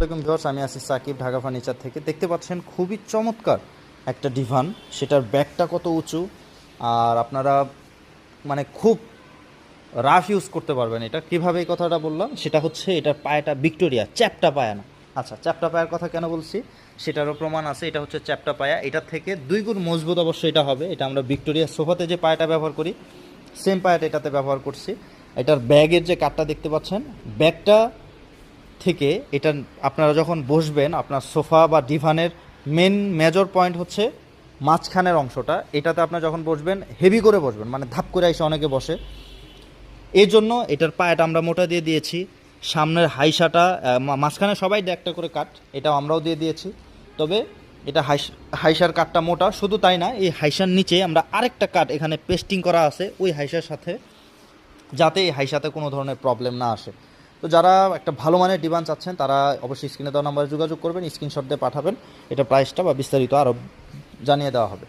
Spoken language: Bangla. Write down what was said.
আসসালামাইকুম ভিউয়ার্স, আমি আছি সাকিব ঢাকা ফার্নিচার থেকে। দেখতে পাচ্ছেন খুবই চমৎকার একটা ডিভান। সেটার ব্যাকটা কত উঁচু, আর আপনারা মানে খুব রাফ ইউজ করতে পারবেন এটা। কীভাবে এই কথাটা বললাম? সেটা হচ্ছে এটার পায়াটা ভিক্টোরিয়া, চ্যাপটা পায়া না। আচ্ছা চ্যাপটা পায়ার কথা কেন বলছি? সেটারও প্রমাণ আছে, এটা হচ্ছে চ্যাপটা পায়া। এটার থেকে দুই গুণ মজবুত অবশ্যই এটা হবে। এটা আমরা ভিক্টোরিয়া সোফাতে যে পায়াটা ব্যবহার করি, সেম পায়াটা এটাতে ব্যবহার করছি। এটার ব্যাগের যে কাঠটা দেখতে পাচ্ছেন, ব্যাগটা থেকে এটা আপনারা যখন বসবেন, আপনার সোফা বা ডিভানের মেন মেজর পয়েন্ট হচ্ছে মাঝখানের অংশটা। এটাতে আপনার যখন বসবেন হেভি করে বসবেন মানে ধাপ করে এসে অনেকে বসে। এই জন্য এটার পায়াটা আমরা মোটা দিয়ে দিয়েছি। সামনের হাইসাটা মাঝখানে সবাই একটা করে কাট, এটাও আমরাও দিয়ে দিয়েছি। তবে এটা হাইস, হাইসার কাঠটা মোটা, শুধু তাই না, এই হাইসার নিচে আমরা আরেকটা কাঠ এখানে পেস্টিং করা আছে, ওই হাইসার সাথে, যাতে এই হাইসাতে কোনো ধরনের প্রবলেম না আসে। তো যারা একটা ভালো মানের ডিমান্ড চাচ্ছেন, তারা অবশ্যই স্ক্রিনে দেওয়া নাম্বারে যোগাযোগ করবেন, স্ক্রিনশট দিয়ে পাঠাবেন। এটা প্রাইসটা বা বিস্তারিত আরও জানিয়ে দেওয়া হবে।